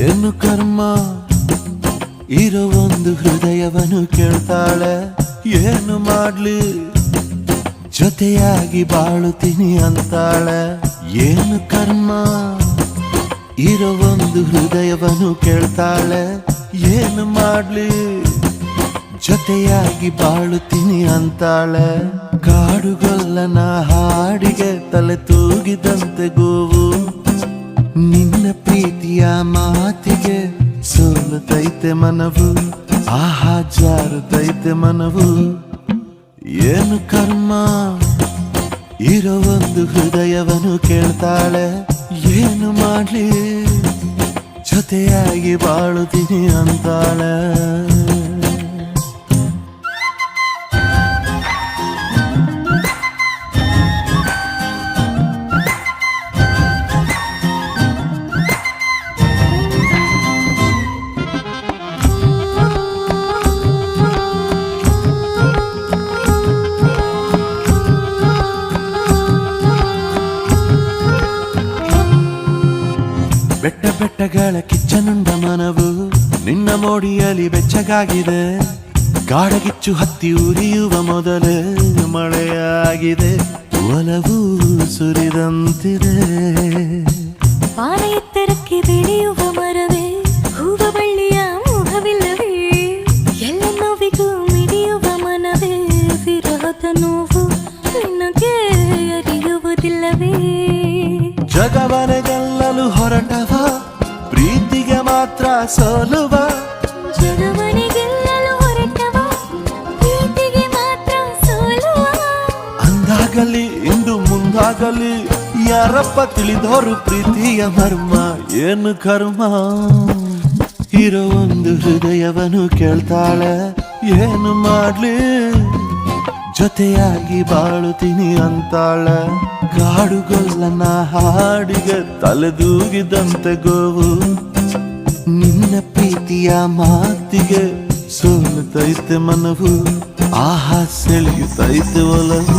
ಏನು ಕರ್ಮ ಇರೋ ಒಂದು ಹೃದಯವನ್ನು ಕೇಳ್ತಾಳೆ ಏನು ಮಾಡ್ಲಿ ಜೊತೆಯಾಗಿ ಬಾಳುತ್ತೀನಿ ಅಂತಾಳೆ ಏನು ಕರ್ಮ ಇರೋ ಒಂದು ಕೇಳ್ತಾಳೆ ಏನು ಮಾಡ್ಲಿ ಜೊತೆಯಾಗಿ ಬಾಳುತ್ತೀನಿ ಅಂತಾಳೆ. ಕಾಡುಗೊಲ್ಲನ ಹಾಡಿಗೆ ತಲೆ ತೂಗಿದಂತೆ ಗೋವು. ನಿನ್ನ ಪ್ರೀತಿಯ ಮಾತಿಗೆ ಸೋಲುತ್ತೈತೆ ಮನವು. ಆಹಾ ಜಾರುತ್ತೈತೆ ಮನವು. ಏನು ಕರ್ಮ? ಇರೋ ಒಂದು ಹೃದಯವನ್ನು ಕೇಳ್ತಾಳೆ. ಏನು ಮಾಡಲಿ? ಜೊತೆಯಾಗಿ ಬಾಳುತ್ತೀನಿ ಅಂತಾಳೆ. ಬೆಟ್ಟ ಬೆಟ್ಟಗಳ ಕಿಚ್ಚನುಂಡ ಮನವು ನಿನ್ನ ಮೋಡಿಯಲ್ಲಿ ಬೆಚ್ಚಗಾಗಿದೆ. ಕಾಡಗಿಚ್ಚು ಹತ್ತಿ ಉರಿಯುವ ಮೊದಲೇ ಮಳೆಯಾಗಿದೆ. ಒಲವು ಸುರಿದಂತಿದೆ. ಪಾನ ಎತ್ತರಕ್ಕೆ ಬೆಳೆಯುವ ಮರವೇ ಹೂವ ಬಳ್ಳಿಯ ಮುಖವಿಲ್ಲವೇ. ಎಲ್ಲ ನೋವಿಗೂ ಮಿಡಿಯುವ ಮನವೇ ವಿರಹದ ನೋವು ನಿನಗೆ ಅರಿಯುವುದಿಲ್ಲವೇ. ಜಗವನೆ ಗೆಲ್ಲಲು ಪ್ರೀತಿಗೆ ಮಾತ್ರ ಸೋಲುವ. ಅಂದಾಗಲಿ ಇಂದು ಮುಂದಾಗಲಿ ಯಾರಪ್ಪ ತಿಳಿದೋರು ಪ್ರೀತಿಯ ಮರ್ಮ ಏನು ಕರ್ಮ? ಇರೋ ಒಂದು ಹೃದಯವನ್ನು ಕೇಳ್ತಾಳೆ ಏನು ಮಾಡ್ಲಿ? ಜೊತೆಯಾಗಿ ಬಾಳುತ್ತೀನಿ ಅಂತಾಳೆ. ಕಾಡುಗೊಲ್ಲನ ಹಾಡಿಗೆ ತಲೆದೂಗಿದಂತೆ ಗೋವು. ಪ್ರೀತಿಯ ಮಾತಿಗೆ ಸೋಲುತ್ತೈತೆ ಮನವು ಆಹಾ ಸೆಳೆಯುತ್ತೈತೆ ಒಲವು.